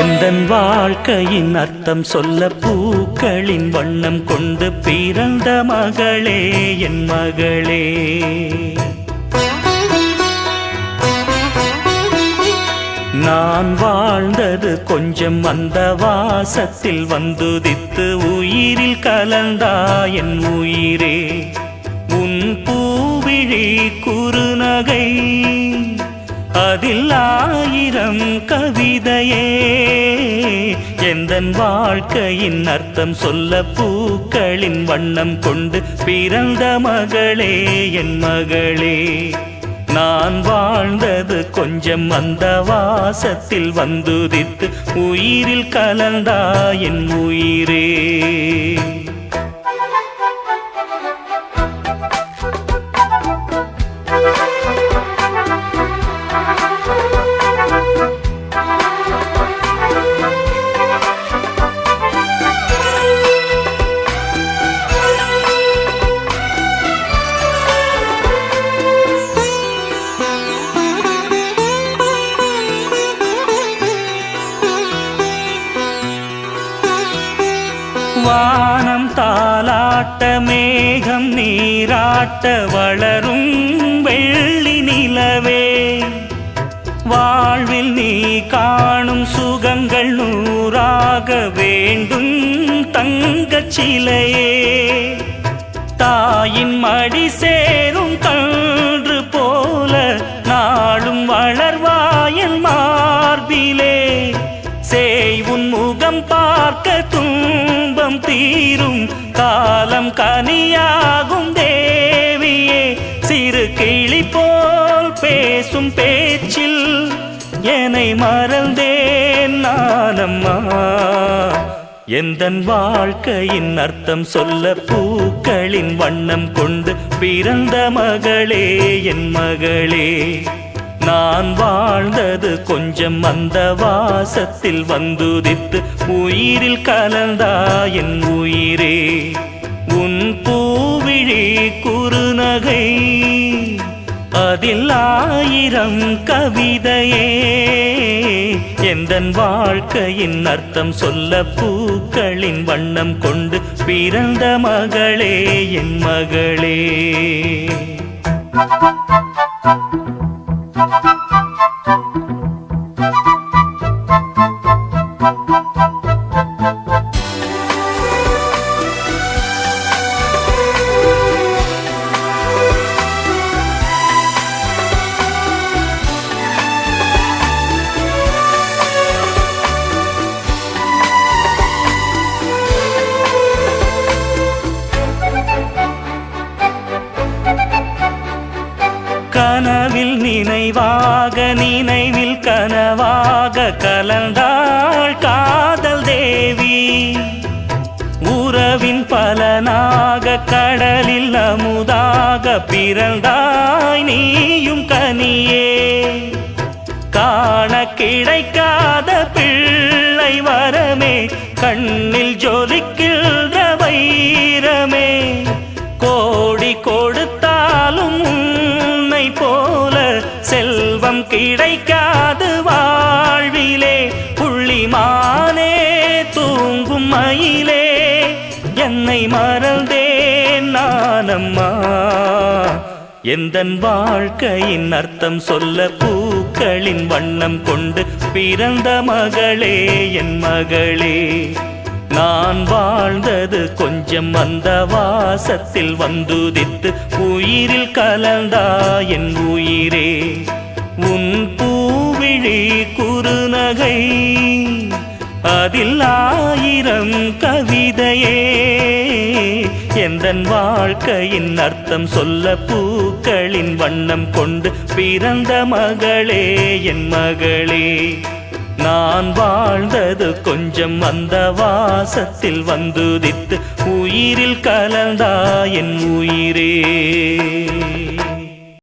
எந்தன் வாழ்க்கையின் அர்த்தம் சொல்ல பூக்களின் வண்ணம் கொண்டு பிறந்த மகளே என் மகளே. நான் வாழ்ந்தது கொஞ்சம் அந்த வாசத்தில் வந்துதித்து உயிரில் கலந்தா என் உயிரே. உன் பூவிழி குறுநகை அதில் ஆயிரம் கவிதையே. எந்தன் வாழ்க்கையின் அர்த்தம் சொல்ல பூக்களின் வண்ணம் கொண்டு பிறந்த மகளே என் மகளே. நான் வாழ்ந்தது கொஞ்சம் அந்த வாசத்தில் வந்துதித்து உயிரில் கலந்தா என் உயிரே. வானம் தாலாட்ட மேகம் நீராட்ட வளரும் வெள்ளி நிலவே. வாழ்வில் நீ காணும் சுகங்கள் நூறாக வேண்டும் தங்கச் சிலையே. தாயின் மடி சேரும் கன்று போல நாளும் வளர்வாயல் மார்பிலே. சேய் உன் முகம் பார்க்க துன்பம் தீரும் காலம் கனியாகும் தேவியே. சிறு கிளி போல் பேசும் பேச்சில் என்னை மறந்தேன் நானம்மா. எந்த வாழ்க்கையின் அர்த்தம் சொல்ல பூக்களின் வண்ணம் கொண்டு பிறந்த மகளே என் மகளே. நான் வாழ்ந்தது கொஞ்சம் அந்த வாசத்தில் வந்துதித்து உயிரில் கலந்தா என் உயிரே. உன் பூவிழி குறுநகை அதில் ஆயிரம் கவிதையே. எந்தன் வாழ்க்கையின் அர்த்தம் சொல்ல பூக்களின் வண்ணம் கொண்டு பிறந்த மகளே என் மகளே. Thank you. கனவில் நினைவாக நினைவில் கனவாக கலந்தாள் காதல் தேவி. உறவின் பலனாக கடலில் அமுதாக பிறந்தாய் நீயும் கனியே. காண கிடைக்காத பிள்ளை வரமே கண்ணில் ஜொலிக்க எந்தன் வாழ்க்கையின் அர்த்தம் சொல்ல பூக்களின் வண்ணம் கொண்டு பிறந்த மகளே என் மகளே. நான் வாழ்ந்தது கொஞ்சம் அந்த வாசத்தில் வந்துதித்து உயிரில் கலந்தா என் உயிரே. உன் பூவிழி குறுநகை அதில் ஆயிரம் கவிதையே. எந்தன் வாழ்க்கையின் அர்த்தம் சொல்ல பூக்களின் வண்ணம் கொண்டு பிறந்த மகளே என் மகளே. நான் வாழ்ந்தது கொஞ்சம் அந்த வாசத்தில் வந்துதித்து உயிரில் கலந்தா என் உயிரே.